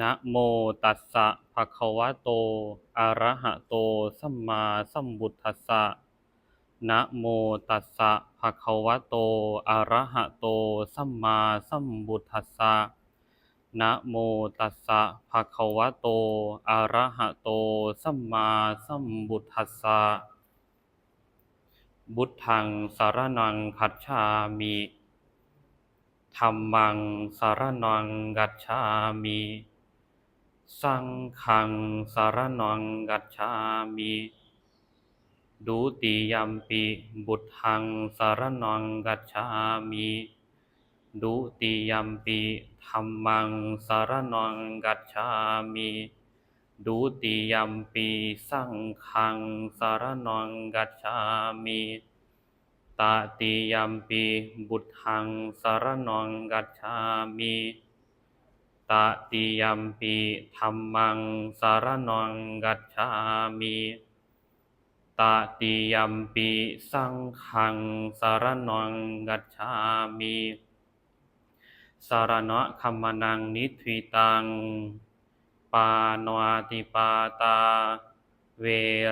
นะโมตัสสะภะคะวะโต อะระหะโต สัมมาสัมพุทธัสสะ นะโมตัสสะภะคะวะโต อะระหะโต สัมมาสัมพุทธัสสะ นะโมตัสสะภะคะวะโต อะระหะโต สัมมาสัมพุทธัสสะ บุตทังสารนังคัจฉามิธัมมังสารนังกัจฉามิ สังฆังสารนังกัจฉามิดุติยัมปิบุตทังสารนังกัจฉามิดุติยัมปิธัมมังสารนังกัจฉามิดุติยัมปิสังฆังสารนังกัจฉามิตติยัมปิบุตทังสารนังกัจฉามิ ตติยัมปิธัมมังสารนังกัจฉามิตติยัมปิสังฆังสารนังกัจฉามิสารณะคัมมนังนิทวิตัง ปานวติปาตา เว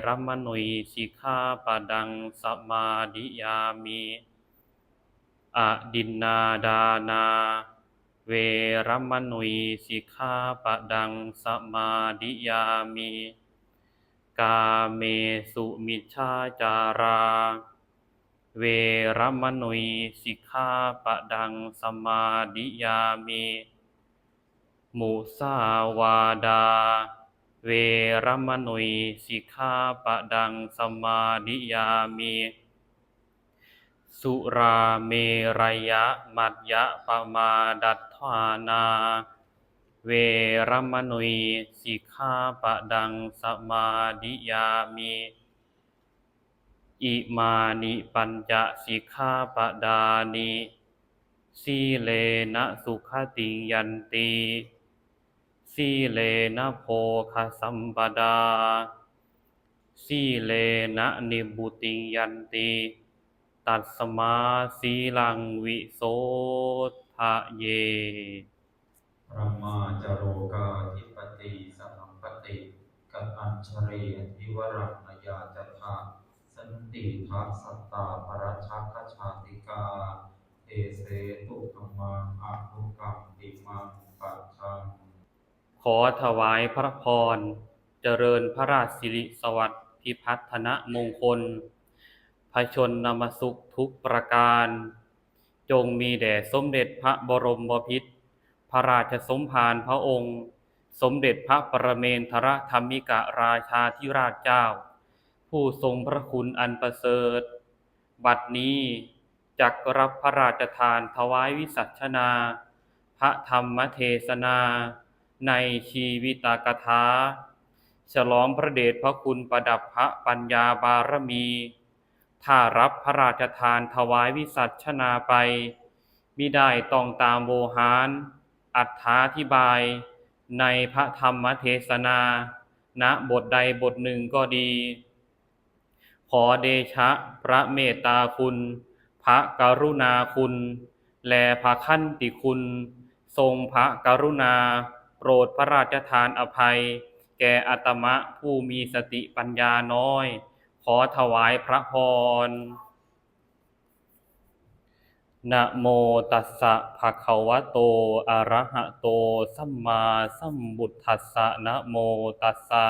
รมณีสิกขาปดังสมาดิยามิอะดินนาดานา เวรมณีสิกขาปดังสมาดิยามิกาเมสุมิชฌาจารา เวรมณีสิกขาปดังสมาดิยามิมุสาวาดา เวรมณีสิกขาปดังสมาดิยามิ สุราเมรยะมัจยะปมาดัฏฐานา เวรมณีสิกขาปดังสมาดิยามิอิมานิปัญจสิกขาปดานิสีเลนะสุขติยันติสีเลนะโภคสัมปดาสีเลนะนิบุติยันติ ตัสมาสีลังวิโสทะเยพระมาจโรกาธิปติสหัมปติกัอัญชเรทิวรังนยาจทาสันติทัสสัตตาปรัชชคชาติกาเอเสตุธรรมังอนุกรรมติมังปัจชังขอถวายพระพร เจริญพระราชสิริสวัสดิ์พิพัฒนมงคล พชนนมสุขทุกประการ จงมีแด่สมเด็จพระบรมบพิตรพระราชสมภารพระองค์ สมเด็จพระปรเมนทรธรรมิกราชาธิราชเจ้า ผู้ทรงพระคุณอันประเสริฐ บัดนี้จักรับพระราชทานถวายวิสัชนา พระธรรมเทศนา ในชีวิตากถา ฉลองพระเดชพระคุณประดับพระปัญญาบารมี ถ้ารับพระราชทานถวายวิสัชนาไปมิได้ต้องตามโวหาร อัถาธิบาย ในพระธรรมเทศนา ณบทใดบทหนึ่งก็ดี ขอเดชะพระเมตตาคุณ พระกรุณาคุณ แลพระขั้นติคุณ ทรงพระกรุณา โปรดพระราชทานอภัย แก่อัตมะผู้มีสติปัญญาน้อย ขอถวายพระพร นะโมตัสสะภะคะวะโต อะระหะโต สัมมาสัมพุทธัสสะ นะโมตัสสะ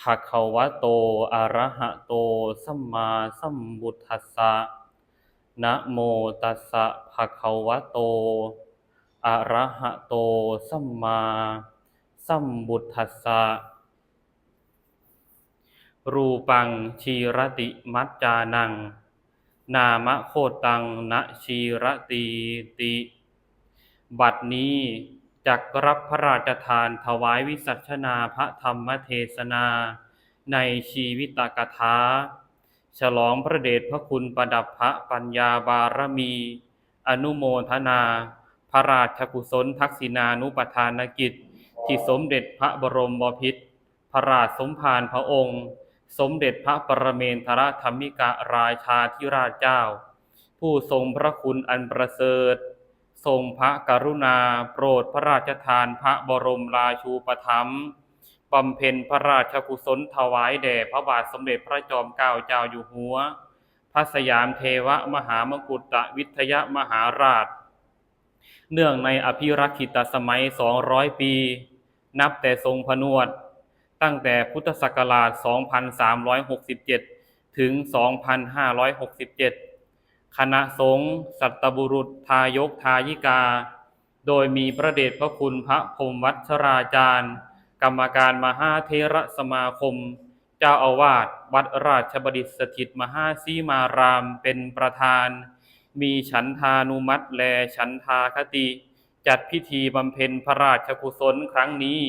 ภะคะวะโต อะระหะโต สัมมาสัมพุทธัสสะ นะโมตัสสะภะคะวะโต อะระหะโต สัมมาสัมพุทธัสสะ รูปังชีรติมัจจานัง นามโคตังนะชีรตีติ บัดนี้จักรับพระราชทานถวายวิสัชนาพระธรรมเทศนา ในชีวิตกถาฉลองพระเดชพระคุณประดับพระปัญญาบารมี อนุโมทนา พระราชกุศลทักษิณานุปทานกิจ ที่สมเด็จพระบรมบพิตรพระราชสมภารพระองค์ สมเด็จพระปรเมนทรธรรมิกราชาธิราชเจ้า ผู้ทรงพระคุณอันประเสริฐ ทรงพระกรุณาโปรดพระราชทานพระบรมราชูปถัมภ์บำเพ็ญพระราชกุศลถวายแด่พระบาทสมเด็จพระจอมเกล้าเจ้าอยู่หัว พระสยามเทวมหามกุฏวิทยมหาราช เนื่องในอภิรักขิตสมัย 200 ปี นับแต่ทรงผนวด ตั้งแต่พุทธศักราช 2367 ถึง 2567 คณะสงฆ์สัตบุรุษทายกทายิกา โดยมีพระเดชพระคุณพระพรมวัชราจารย์ กรรมการมหาเทระสมาคม เจ้าอาวาสวัดราชบดิษฐ์สถิตมหาสีมารามเป็นประธาน มีฉันทานุมัติและฉันทาคติ จัดพิธีบำเพ็ญพระราชกุศลครั้งนี้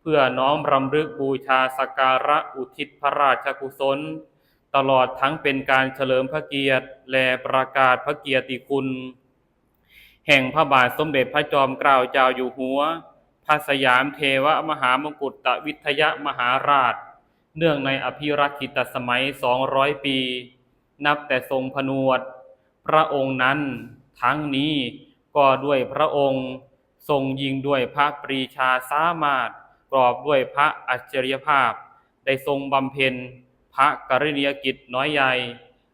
เพื่อน้อมรำลึกบูชาสักการะอุทิศพระราชกุศล ตลอดทั้งเป็นการเฉลิมพระเกียรติ และประกาศพระเกียรติคุณ แห่งพระบาทสมเด็จพระจอมเกล้าเจ้าอยู่หัว พระสยามเทวมหามกุฏวิทยมหาราช เนื่องในอภิรักขิตสมัย 200 ปี นับแต่ทรงผนวด พระองค์นั้น ทั้งนี้ก็ด้วยพระองค์ ทรงยิงด้วยพระปรีชาสามารถ กรอบด้วยพระอัจฉริยภาพ ได้ทรงบำเพ็ญพระกรณียกิจน้อยใหญ่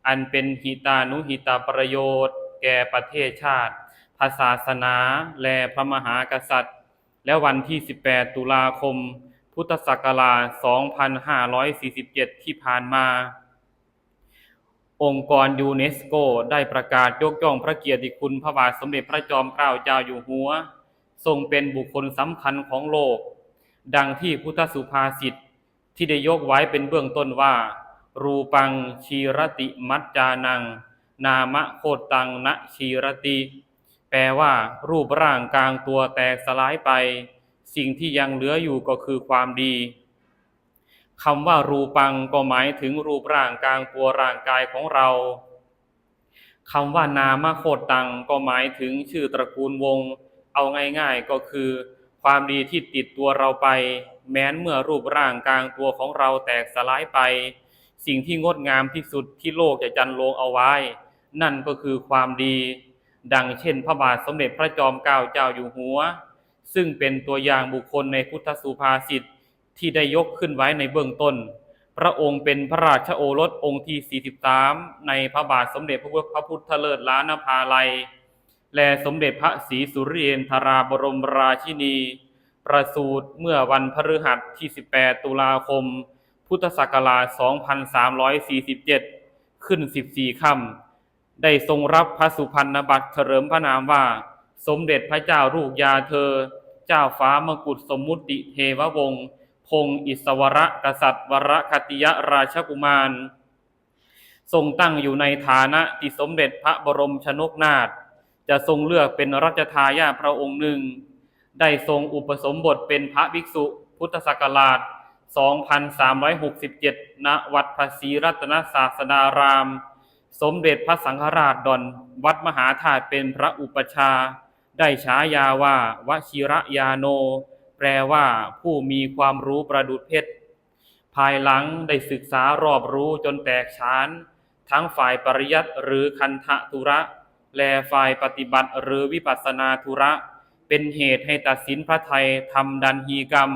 อันเป็นหิตานุหิตาประโยชน์ แก่ประเทศชาติพระศาสนาและพระมหากษัตริย์ และวันที่ 18 ตุลาคม พุทธศักราช 2547 ที่ผ่านมา องค์กรยูเนสโกได้ประกาศยกย่องพระเกียรติคุณพระบาทสมเด็จพระจอมเกล้าเจ้าอยู่หัว ทรงเป็นบุคคลสำคัญของโลก ดังที่พุทธสุภาษิตที่ได้ยกไว้เป็นเบื้องต้นว่า รูปังชีรติมัจจานัง นามะโคตังนะชีรติ แปลว่า รูปร่างกลางตัวแตกสลายไป สิ่งที่ยังเหลืออยู่ก็คือความดีคำว่ารูปังก็หมายถึงรูปร่างกลางตัวร่างกายของเราคำว่านามโคตังก็หมายถึงชื่อตระกูลวง เอาง่ายๆก็คือ ความดีที่ติดตัวเราไป แม้นเมื่อรูปร่างกลางตัวของเราแตกสลายไป สิ่งที่งดงามที่สุดที่โลกจะจันโลงเอาไว้ นั่นก็คือความดี ดังเช่นพระบาทสมเด็จพระจอมเกล้าเจ้าอยู่หัว ซึ่งเป็นตัวอย่างบุคคลในพุทธสุภาษิตที่ได้ยกขึ้นไว้ในเบื้องต้น พระองค์เป็นพระราชโอรสองค์ที่ 43 ในพระบาทสมเด็จพระพุทธเลิศล้านภาลัย และสมเด็จพระศรีสุริเนทราบรมราชินี ประสูติเมื่อวันพฤหัสที่ 18 ตุลาคม พุทธศักราช 2347 ขึ้น 14 ค่ำได้ทรงรับพระสุพรรณบัตรเฉลิมพระนามว่า สมเด็จพระเจ้าลูกยาเธอ เจ้าฟ้ามกุฎสมมุติเทววงศ์พงศ์อิสวรกษัตริย์ วรคติยราชกุมาร ทรงตั้งอยู่ในฐานะที่สมเด็จพระบรมชนกนาถ จะทรงเลือกเป็นรัชทายาทพระองค์หนึ่ง ได้ทรงอุปสมบทเป็นพระภิกษุพุทธศักราช 2367 ณ วัดพระศรีรัตนศาสดาราม สมเด็จพระสังฆราชดอนวัดมหาธาตุเป็นพระอุปชา ได้ฉายาว่าวชิระยาโน แปลว่าผู้มีความรู้ประดุจเพชร ภายหลังได้ศึกษารอบรู้จนแตกฉาน ทั้งฝ่ายปริยัติหรือคันธะธุระ แลฝ่ายปฏิบัติหรือวิปัสสนาธุระ เป็นเหตุให้ตัดสินพระไทยทำดันฮีกรรม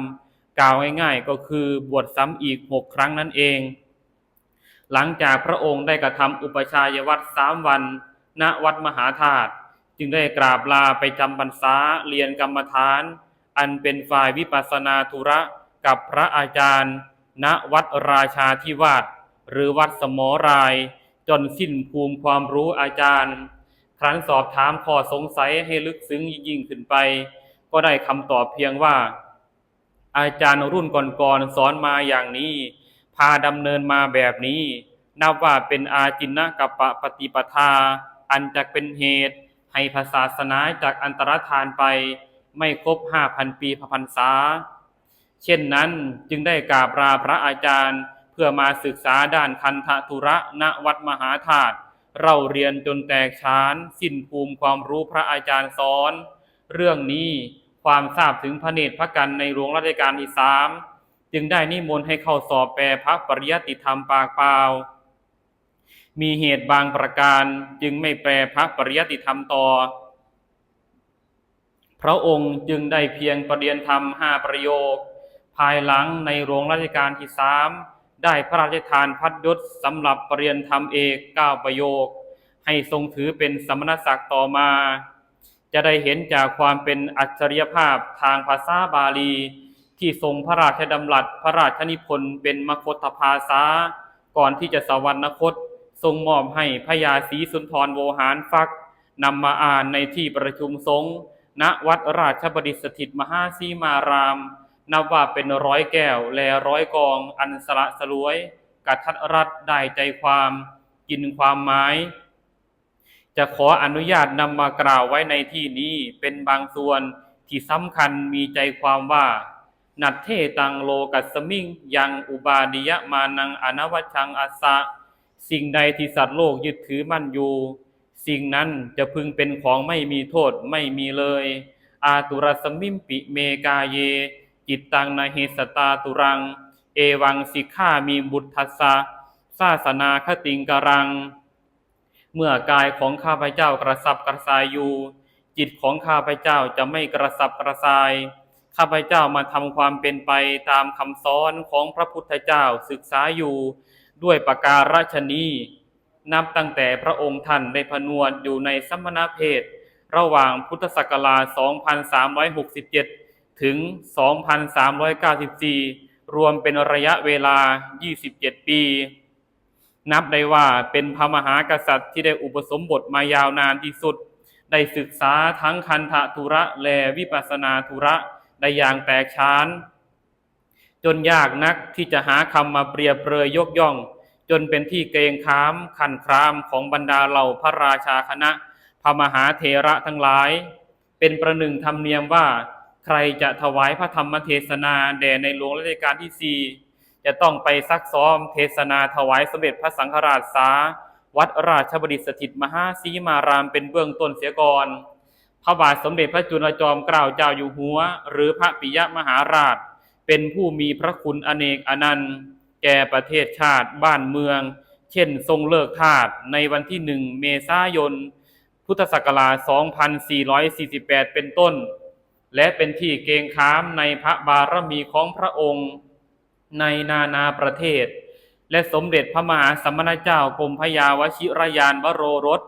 กล่าวง่ายๆก็คือบวชซ้ำอีกหกครั้งนั่นเอง หลังจากพระองค์ได้กระทำอุปชายวัตรสามวัน ณวัดมหาธาตุจึงได้กราบลาไปจำพรรษาเรียนกรรมฐาน อันเป็นฝ่ายวิปัสสนาธุระกับพระอาจารย์ ณวัดราชาธิวาสหรือวัดสมอราย จนสิ้นภูมิความรู้อาจารย์ ครั้นสอบถามข้อสงสัยให้ลึกซึ้งยิ่งขึ้นไป ก็ได้คำตอบเพียงว่า อาจารย์รุ่นก่อนๆสอนมาอย่างนี้ พาดำเนินมาแบบนี้ นับว่าเป็นอาจินนกัปปะปฏิปทา อันจะเป็นเหตุ ให้พระศาสนาจากอันตรธานไป ไม่ครบห้าพันปีพพรรษา เช่นนั้นจึงได้กราบลาพระอาจารย์ เพื่อมาศึกษาด้านคันธทุระณวัดมหาธาตุ เราเรียนจนแตกฉาน สิ้นภูมิความรู้พระอาจารย์สอน เรื่องนี้ความทราบถึงพระเนตรพระกันในหลวงรัชกาลที่สามจึงได้นิมนต์ให้เข้าสอบแปลพระปริยติธรรมปากเปล่า มีเหตุบางประการจึงไม่แปลพระปริยติธรรมต่อ พระองค์จึงได้เพียงประเรียนธรรมห้าประโยค ภายหลังในหลวงรัชกาลที่สาม ได้พระราชทานพัดยศสำหรับประเรียนธรรมเอกเก้าประโยค ให้ทรงถือเป็นสมณศักดิ์ต่อมา จะได้เห็นจากความเป็นอัจฉริยภาพทางภาษาบาลี ที่ทรงพระราชดำรัสพระราชนิพนธ์เป็นมคตภาษา ก่อนที่จะสวรรคต ทรงมอบให้พระยาศรีสุนทรโวหารฟักนำมาอ่านในที่ประชุมสงฆ์ณวัดราชบดิสถิตมหาสีมาราม นับว่าเป็นร้อยแก้ว และร้อยกอง อันสละสลวย กัดทัดรัดได้ใจความกินความหมาย จะขออนุญาตนำมากล่าวไว้ในที่นี้เป็นบางส่วนที่สำคัญมีใจความว่า นัดเทตังโลกัสมิงยังอุบาดิยมานังอนวัชังอัสสะ สิ่งใดที่สัตว์โลกยึดถือมั่นอยู่ สิ่งนั้นจะพึงเป็นของไม่มีโทษไม่มีเลย อาตุรสมิมปิเมกาเย จิตตังนาเฮสตาตุรัง เอวังสิกขามีบุตทัสสะศาสนาคติงกรัง เมื่อกายของข้าพเจ้ากระสับกระส่ายอยู่ จิตของข้าพเจ้าจะไม่กระสับกระส่าย ข้าพเจ้ามาทำความเป็นไปตามคำสอนของพระพุทธเจ้าศึกษาอยู่ ด้วยประการฉนี้นับตั้งแต่พระองค์ท่านได้ผนวดอยู่ในสมณเพศ ระหว่างพุทธศักราช 2367 ถึง 2394 รวมเป็นระยะเวลา 27 ปี นับได้ว่าเป็นพระมหากษัตริย์ที่ได้อุปสมบทมายาวนานที่สุด ได้ศึกษาทั้งคันธทุระและวิปัสนาธุระได้อย่างแตกฉานจนยากนักที่จะหาคำมาเปรียบเปรยยกย่อง จนเป็นที่เกรงขามขันครามของบรรดาเหล่าพระราชาคณะ พระมหาเถระทั้งหลาย เป็นประหนึ่งธรรมเนียมว่า ใครจะถวายพระธรรมเทศนาแด่ในหลวงรัชกาลที่สี่จะต้องไปซักซ้อมเทศนาถวายสมเด็จพระสังฆราชสาวัดราชบดิสถิตมหาสีมารามเป็นเบื้องต้นเสียก่อน พระบาทสมเด็จพระจุลจอมเกล้าเจ้าอยู่หัว หรือพระปิยมหาราช เป็นผู้มีพระคุณอเนกอนันต์ แก่ประเทศชาติบ้านเมือง เช่นทรงเลิกทาสในวันที่หนึ่งเมษายน พุทธศักราช 2448 เป็นต้น และเป็นที่เกรงขามในพระบารมีของพระองค์ในนานาประเทศ และสมเด็จพระมหาสมณเจ้ากรมพยาวชิรยานวโรรส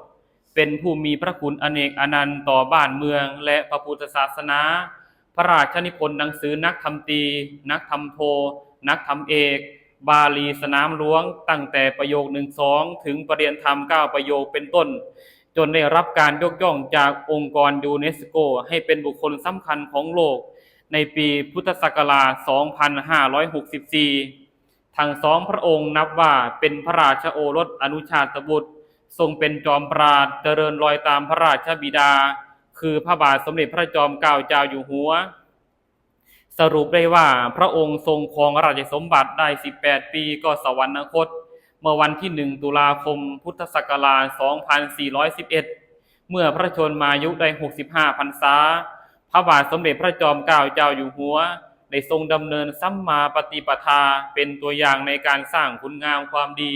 เป็นผู้มีพระคุณอเนกอนันต์ต่อบ้านเมืองและพระพุทธศาสนา พระราชนิพนธ์หนังสือนักธรรมตี นักธรรมโท นักธรรมเอก บาลีสนามหลวง ตั้งแต่ประโยคหนึ่งสองถึงประเรียนธรรมเก้าประโยคเป็นต้น จนได้รับการยกย่องจากองค์กรยูเนสโก ให้เป็นบุคคลสำคัญของโลก ในปีพุทธศักราช 2564 ทั้งสองพระองค์นับว่าเป็นพระราชโอรสอนุชาตบุตร ทรงเป็นจอมปราดเจริญรอยตามพระราชบิดา คือพระบาทสมเด็จพระจอมเกล้าเจ้าอยู่หัว สรุปได้ว่าพระองค์ทรงครองราชสมบัติได้ 18 ปีก็สวรรคต เมื่อวันที่ 1 ตุลาคม พุทธศักราช 2411 เมื่อพระชนมายุได้ 65 พรรษา พระบาทสมเด็จพระจอมเกล้าเจ้าอยู่หัวได้ทรงดำเนินสัมมาปฏิปทาเป็นตัวอย่างในการสร้างคุณงามความดี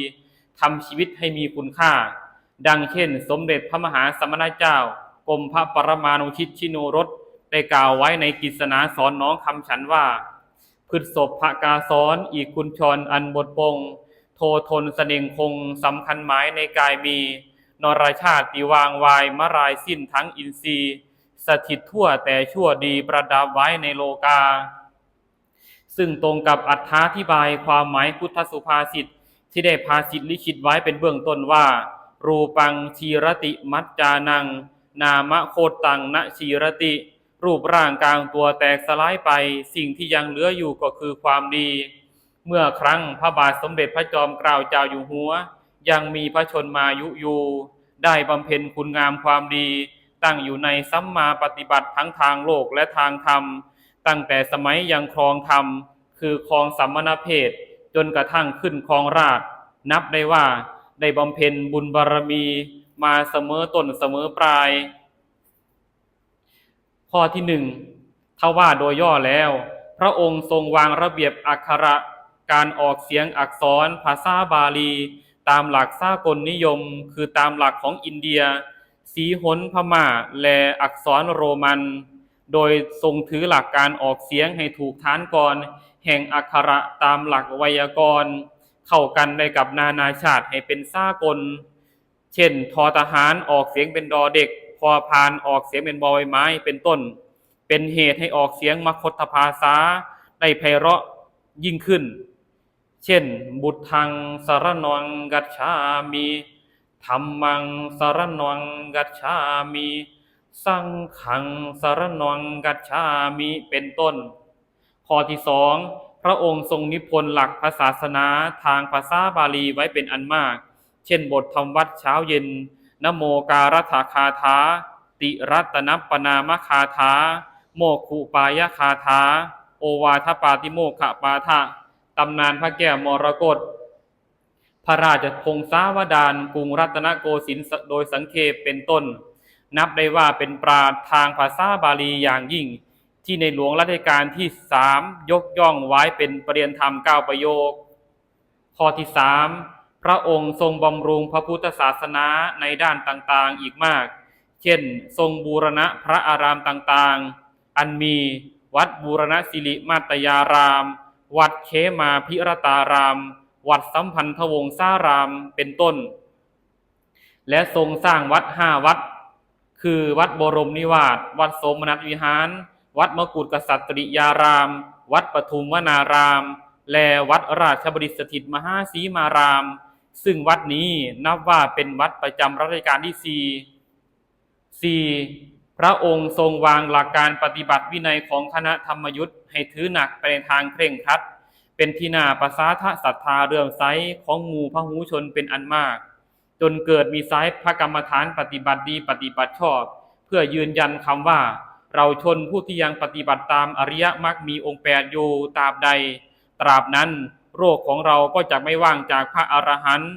ทำชีวิตให้มีคุณค่า ดังเช่น สมเด็จพระมหาสมณเจ้ากรมพระปรมานุชิตชิโนรสได้กล่าวไว้ในกิษณาสอนน้องคำฉันว่าพืชศพพระกาสอนอีกคุณชรอันบทปง โททนเสน่งคงสำคัญหมายในกายมี นรชาติวางวายมรายสิ้นทั้งอินทรีย์ สถิตทั่วแต่ชั่วดีประดับไว้ในโลกา ซึ่งตรงกับอัธาธิบายความหมายพุทธสุภาษิตที่ได้ภาษิตลิขิตไว้เป็นเบื้องต้นว่า รูปังชีรติมัจจานัง นามะโคตังณชีรติ รูปร่างกลางตัวแตกสลายไป สิ่งที่ยังเหลืออยู่ก็คือความดี เมื่อครั้งพระบาทสมเด็จพระจอมเกล้าเจ้าอยู่หัว ยังมีพระชนมายุอยู่ ได้บำเพ็ญคุณงามความดี ตั้งอยู่ในสัมมาปฏิบัติทั้งทางโลกและทางธรรม ตั้งแต่สมัยยังครองธรรม คือครองสัมมณเพศจนกระทั่งขึ้นครองราช นับได้ว่าได้บำเพ็ญบุญบารมีมาเสมอต้นเสมอปลาย ข้อที่หนึ่งถ้าว่าโดยย่อแล้ว พระองค์ทรงวางระเบียบอักขระ การออกเสียงอักษรภาษาบาลี ตามหลักสากลนิยม คือตามหลักของอินเดีย สีหนพม่า และอักษรโรมัน โดยทรงถือหลักการออกเสียงให้ถูกฐานก่อนแห่งอักขระตามหลักไวยากรณ์ เข้ากันได้กับนานาชาติให้เป็นสากล เช่น ทอทหารออกเสียงเป็นดอเด็ก พอพานออกเสียงเป็นบอใบไม้เป็นต้น เป็นเหตุให้ออกเสียงมคตภาษาได้ไพเราะยิ่งขึ้น เช่น บุตทังสารนองกัจฉามิธรรมังสารนองกัจฉามิสังขังสารนองกัจฉามิเป็นต้น ข้อที่สองพระองค์ทรงนิพนธ์หลักพระศาสนาทางภาษาบาลีไว้เป็นอันมาก เช่นบทธรรมวัดเช้าเย็นนโมการถาคาถาติรัตนปนามคาถา โมกุปายคาถา โอวาทปาติโมขปาทะ ตำนานพระแก้วมรกตพระราชพงศาวดารกรุงรัตนโกสินทร์โดยสังเขปเป็นต้น นับได้ว่าเป็นปราดทางภาษาบาลีอย่างยิ่ง ที่ในหลวงรัชกาลที่สามยกย่องไว้เป็นประเรียนธรรมเก้าประโยค ข้อที่สามพระองค์ทรงบำรุงพระพุทธศาสนาในด้านต่างๆอีกมาก เช่น ทรงบูรณะพระอารามต่างๆ อันมีวัดบูรณะสิริมาตยาราม วัดเขมาพิรตาราม วัดสัมพันธวงศารามเป็นต้น และทรงสร้างวัดห้าวัด คือวัดบรมนิวาสวัดสมนัสวิหาร วัดมกุฎกษัตริยาราม วัดปทุมวนาราม และวัดราชบริสถิตมหาสีมาราม ซึ่งวัดนี้นับว่าเป็นวัดประจำรัชกาลที่สี่สี่ พระองค์ทรงวางหลักการปฏิบัติวินัยของคณะธรรมยุทธ์ให้ถือหนักไปในทางเคร่งครัด เป็นที่น่าประสาทะศรัทธาเรื่อมใสของหมู่พระหูชนเป็นอันมาก จนเกิดมีสายพระกรรมฐานปฏิบัติดีปฏิบัติชอบ เพื่อยืนยันคำว่า เราชนผู้ที่ยังปฏิบัติตามอริยมรรคมีองค์แปดอยู่ตราบใด ตราบนั้น โรคของเราก็จะไม่ว่างจากพระอรหันต์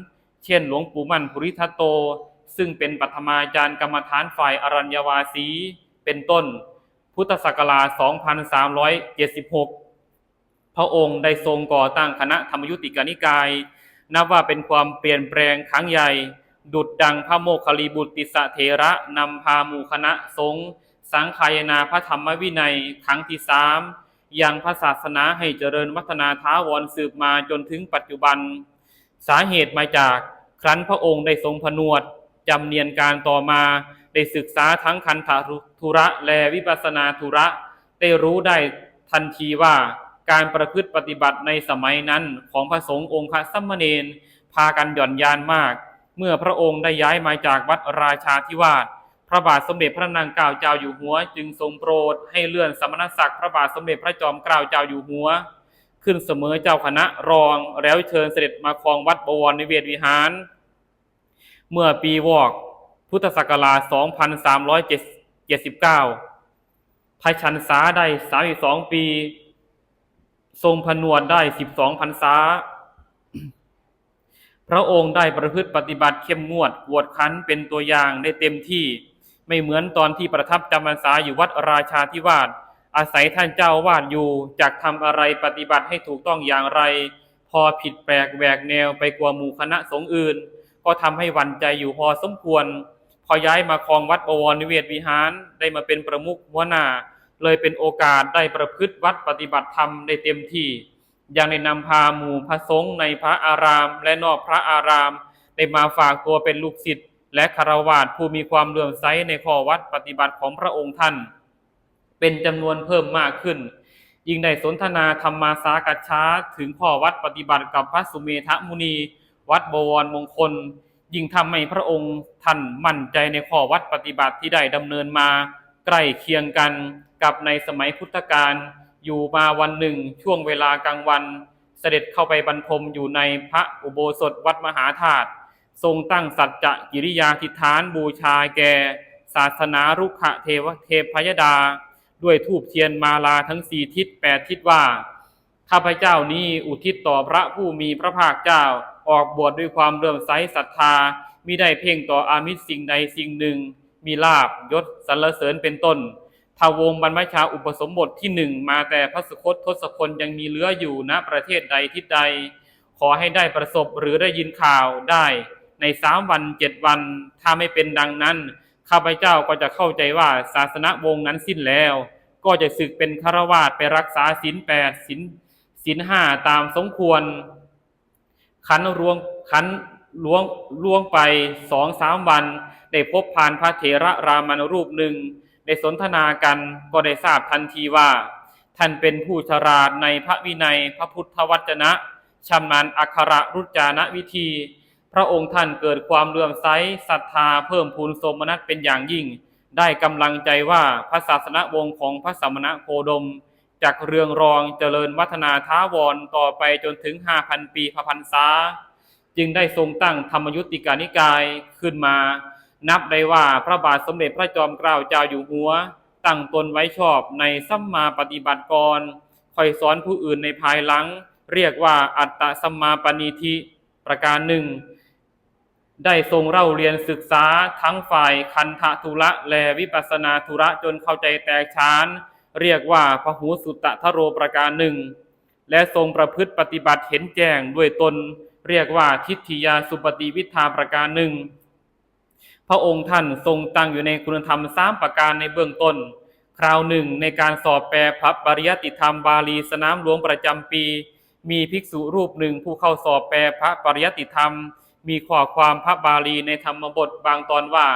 เช่น หลวงปู่มั่นภูริทัตโต ซึ่งเป็นปัทมาจารย์กรรมฐานฝ่ายอรัญญวาสี เป็นต้น พุทธศักราช 2376 พระองค์ได้ทรงก่อตั้งคณะธรรมยุติกานิกาย นับว่าเป็นความเปลี่ยนแปลงครั้งใหญ่ ดุดดังพระโมคคัลลีบุตรติสะเถระนำพาหมู่คณะสงฆ์สังคายนาพระธรรมวินัยครั้งที่สามยังพระศาสนาให้เจริญวัฒนาท้าวรสืบมาจนถึงปัจจุบัน สาเหตุมาจากครั้นพระองค์ได้ทรงผนวด จำเนียนการต่อมาได้ศึกษาทั้งคันธทุระและวิปัสนาธุระ ได้รู้ได้ทันทีว่าการประพฤติปฏิบัติในสมัยนั้นของพระสงฆ์องค์พระสัมมเนนพากันหย่อนยานมาก เมื่อพระองค์ได้ย้ายมาจากวัดราชาธิวาสพระบาทสมเด็จพระนางเกล้าเจ้าอยู่หัว จึงทรงโปรดให้เลื่อนสมณศักดิ์พระบาทสมเด็จพระจอมเกล้าเจ้าอยู่หัว ขึ้นเสมอเจ้าคณะรองแล้วเชิญเสด็จมาครองวัดบวรนิเวศวิหาร เมื่อปีวอกพุทธศักราช 2379พระชันษาได้ 32 ปี ทรงผนวดได้ 12พรรษา พระองค์ได้ประพฤติปฏิบัติเข้มงวดกวดขันเป็นตัวอย่างได้เต็มที่ไม่เหมือนตอนที่ประทับจำพรรษาอยู่วัดราชาธิวาสอาศัยท่านเจ้าวาดอยู่จากทำอะไรปฏิบัติให้ถูกต้องอย่างไร พอผิดแปลกแหวกแนวไปกว่าหมู่คณะสงฆ์อื่น ก็ทำให้วันใจอยู่พอสมควร พอย้ายมาครองวัดบวรนิเวศวิหารได้มาเป็นประมุขหัวหน้า เลยเป็นโอกาสได้ประพฤติวัดปฏิบัติธรรมได้เต็มที่ ยังได้นำพาหมู่พระสงฆ์ในพระอาราม และนอกพระอาราม ได้มาฝากตัวเป็นลูกศิษย์และคารวาสผู้มีความเลื่อมใสในข้อวัดปฏิบัติของพระองค์ท่าน เป็นจำนวนเพิ่มมากขึ้นยิ่งได้สนทนาธรรมาสากัจฉาถึงข้อวัดปฏิบัติกับพระสุเมธมุนี วัดบวรมงคล ยิ่งทำให้พระองค์ท่านมั่นใจในข้อวัดปฏิบัติที่ได้ดำเนินมา ใกล้เคียงกันกับในสมัยพุทธกาลอยู่มาวันหนึ่งช่วงเวลากลางวัน เสด็จเข้าไปบรรทมอยู่ในพระอุโบสถวัดมหาธาตุทรงตั้งสัจจะกิริยาทิฏฐานบูชาแก่ศาสนารุกขเทวเทพยดา ด้วยทูบเทียนมาลาทั้งสี่ทิศแปดทิศว่า ข้าพเจ้านี้อุทิศต่อพระผู้มีพระภาคเจ้า ออกบวชดด้วยความเลื่อมใสศรัทธามิได้เพ่งต่ออามิสสิ่งใดสิ่งหนึ่ง มีลาบยศสรรเสริญเป็นต้นทาวงบรรพชาอุปสมบทที่หนึ่งมาแต่พระสุคตทศพลยังมีเหลืออยู่ณประเทศใดทิศใด ขอให้ได้ประสบหรือได้ยินข่าวได้ในสามวันเจ็ดวัน ถ้าไม่เป็นดังนั้น ข้าพเจ้าก็จะเข้าใจว่าศาสนาวงนั้นสิ้นแล้ว ก็จะศึกเป็นฆราวาสไปรักษาศีลแปดศีลศีลห้าตามสมควร ขันรวงขันล่วงล่วงไปสองสามวัน ได้พบพานพระเถระรามันรูปหนึ่งได้สนทนากันก็ได้ทราบทันทีว่า ท่านเป็นผู้ฉลาดในพระวินัยพระพุทธวจนะชำนาญอักขระรุจานวิธี พระองค์ท่านเกิดความเลื่อมใสศรัทธาเพิ่มพูนสมนัตเป็นอย่างยิ่ง ได้กำลังใจว่าพระศาสนาวงศ์ของพระสมณะโคดม จากเรืองรองเจริญวัฒนาท้าวรต่อไปจนถึงห้าพันปีพระพันษาจึงได้ทรงตั้งธรรมยุติกานิกายขึ้นมา นับได้ว่าพระบาทสมเด็จพระจอมเกล้าเจ้าอยู่หัว ตั้งตนไว้ชอบในสัมมาปฏิบัติกรคอยสอนผู้อื่นในภายหลัง เรียกว่าอัตตสัมมาปณิธิประการหนึ่ง ได้ทรงเล่าเรียนศึกษาทั้งฝ่ายคันธทุระและวิปัสสนาธุระจนเข้าใจแตกฉาน เรียกว่าพหูสุตตทโรประการหนึ่ง และทรงประพฤติปฏิบัติเห็นแจ้งด้วยตน เรียกว่าทิฏฐิยาสุปฏิวิธาประการหนึ่ง พระองค์ท่านทรงตั้งอยู่ในคุณธรรมสามประการในเบื้องต้น คราวหนึ่งในการสอบแปลพระปริยติธรรมบาลีสนามหลวงประจำปี มีภิกษุรูปหนึ่งผู้เข้าสอบแปลพระปริยติธรรม มีข้อความพระบาลีในธรรมบทบางตอนว่า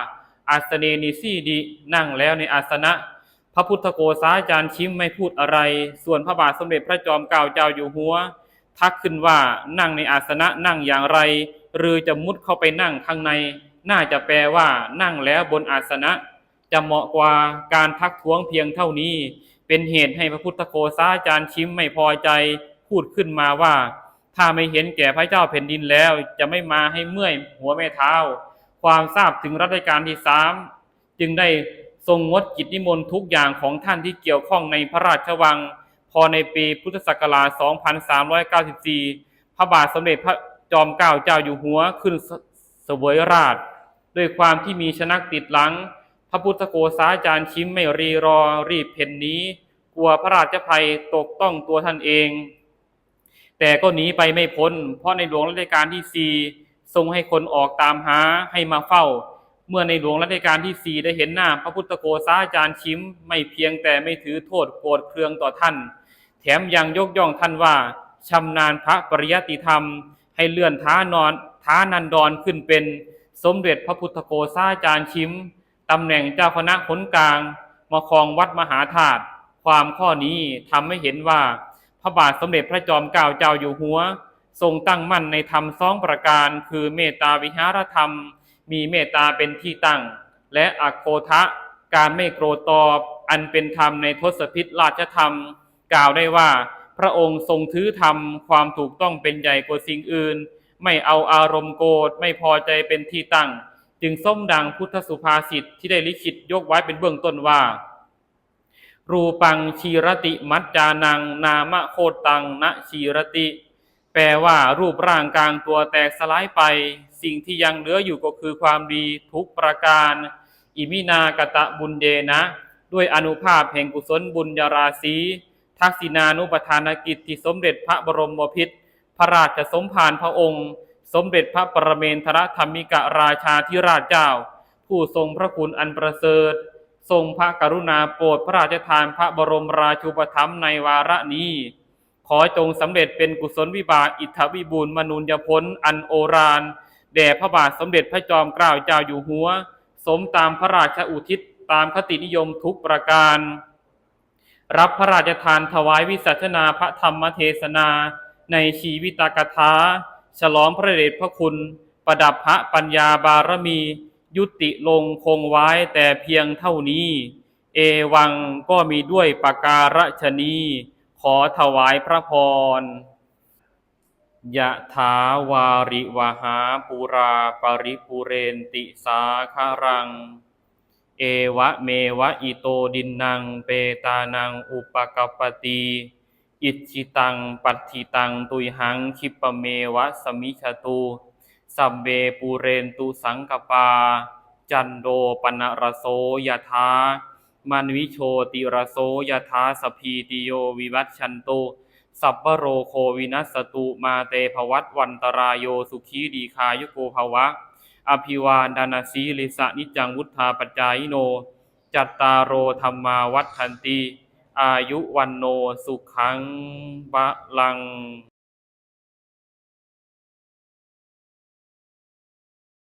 อาสเนนิสีดินั่งแล้วในอาสนะ พระพุทธโกษาจารย์ชิมไม่พูดอะไร ส่วนพระบาทสมเด็จพระจอมเกล้าเจ้าอยู่หัว ทักขึ้นว่านั่งในอาสนะนั่งอย่างไร หรือจะมุดเข้าไปนั่งข้างใน น่าจะแปลว่านั่งแล้วบนอาสนะ จะเหมาะกว่าการทักท้วงเพียงเท่านี้ เป็นเหตุให้พระพุทธโคสาจารย์ชิมไม่พอใจ พูดขึ้นมาว่า ถ้าไม่เห็นแก่พระเจ้าแผ่นดินแล้ว จะไม่มาให้เมื่อยหัวแม่เท้า ความทราบถึงรัชกาลที่สามจึงได้ ทรงงดกิจนิมนต์ทุกอย่างของท่านที่เกี่ยวข้องในพระราชวัง พอในปีพุทธศักราช 2394 พระบาทสมเด็จพระจอมเกล้าเจ้าอยู่หัวขึ้นเสวยราช ด้วยความที่มีชนักติดหลัง พระพุทธโกษาจารย์ชิมไม่รีรอรีบเพ่นนี้ กลัวพระราชภัยตกต้องตัวท่านเอง แต่ก็หนีไปไม่พ้น เพราะในหลวงรัชกาลที่สี่ทรงให้คนออกตามหาให้มาเฝ้า เมื่อในหลวงรัชกาลที่สี่ได้เห็นหน้า พระพุทธโกษาอาจารย์ชิม ไม่เพียงแต่ไม่ถือโทษโกรธเคืองต่อท่าน แถมยังยกย่องท่านว่าชำนาญพระปริยติธรรม ให้เลื่อนท้านอนท้านันดรขึ้นเป็น สมเด็จพระพุทธโกษาจารย์ชิมตำแหน่งเจ้าคณะขนกลางมาครองวัดมหาธาตุความข้อนี้ทำให้เห็นว่า พระบาทสมเด็จพระจอมเกล้าเจ้าอยู่หัว ทรงตั้งมั่นในธรรมสองประการ คือเมตตาวิหารธรรม มีเมตตาเป็นที่ตั้ง และอโคทะการไม่โกรธตอบ อันเป็นธรรมในทศพิธราชธรรม กล่าวได้ว่า พระองค์ทรงถือธรรมความถูกต้องเป็นใหญ่กว่าสิ่งอื่น ไม่เอาอารมณ์โกรธไม่พอใจเป็นที่ตั้ง จึงส้มดังพุทธสุภาษิตที่ได้ลิขิตยกไว้เป็นเบื้องต้นว่า รูปังชีรติมัจจานัง นามะโคตังนะชีรติ แปลว่ารูปร่างกลางตัวแตกสลายไป สิ่งที่ยังเหลืออยู่ก็คือความดีทุกประการ อิมินากตะบุญเดนะ ด้วยอนุภาพแห่งกุศลบุญญาราศีทักษิณานุปทานกิจที่สมเด็จพระบรมบพิตรพระราชสมภารพระองค์ สมเด็จพระประเมนทรธรรมิกราชาธิราชเจ้า ผู้ทรงพระคุณอันประเสริฐ ทรงพระกรุณาโปรดพระราชทานพระบรมราชูปถัมภ์ในวาระนี้ ขอจงสำเร็จเป็นกุศลวิบากอิทธวิบูลมนุญญผลอันโอราน แด่พระบาทสมเด็จพระจอมเกล้าเจ้าอยู่หัว สมตามพระราชอุทิศตามคตินิยมทุกประการ รับพระราชทานถวายวิสัชนาพระธรรมเทศนา ในชีวิตกถาฉลองพระเดชพระคุณ ประดับพระปัญญาบารมี ยุติลงคงไว้แต่เพียงเท่านี้ เอวังก็มีด้วยปากการชนีขอถวายพระพร ยะถาวาริวหาปุราปริปุเรนติสาคารัง เอวะเมวะอิโตดินนางเปตานังอุปกปปติ อิจิตังปัตถิตังตุยหังคิปเมวะสมิชตุสัมเบปูเรนตุสังกปา จันโดปนรโสยะถามนวิโชติรโสยะถาสพพีติโยวิวัตชันตุ สัพพโรโควินัสตุมาเตภวัตวันตรายโยสุขีดีคายุโกภวะ อภิวาดานาสีลิสะนิจังวุธาปจจายโน จัตตารโอธรรมาวัฏทันตีอายุวันโนสุขังบะลัง